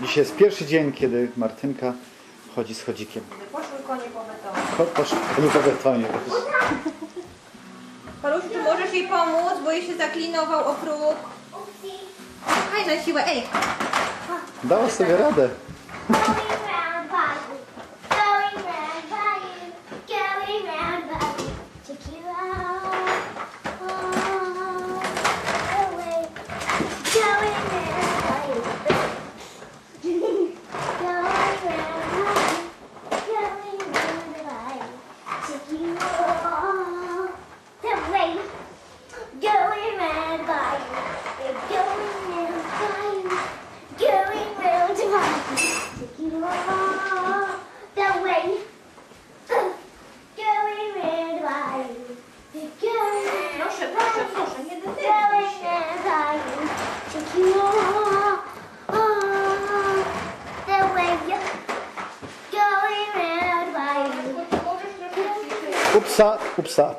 Dzisiaj jest pierwszy dzień, kiedy Martynka chodzi z chodzikiem. Poszły konie po betonie. Ko- Poszły konie po betonie. Czy możesz jej pomóc, bo jej się zaklinował o próg. Haj na siłę, ej! Dała sobie radę. Upsa, upsa.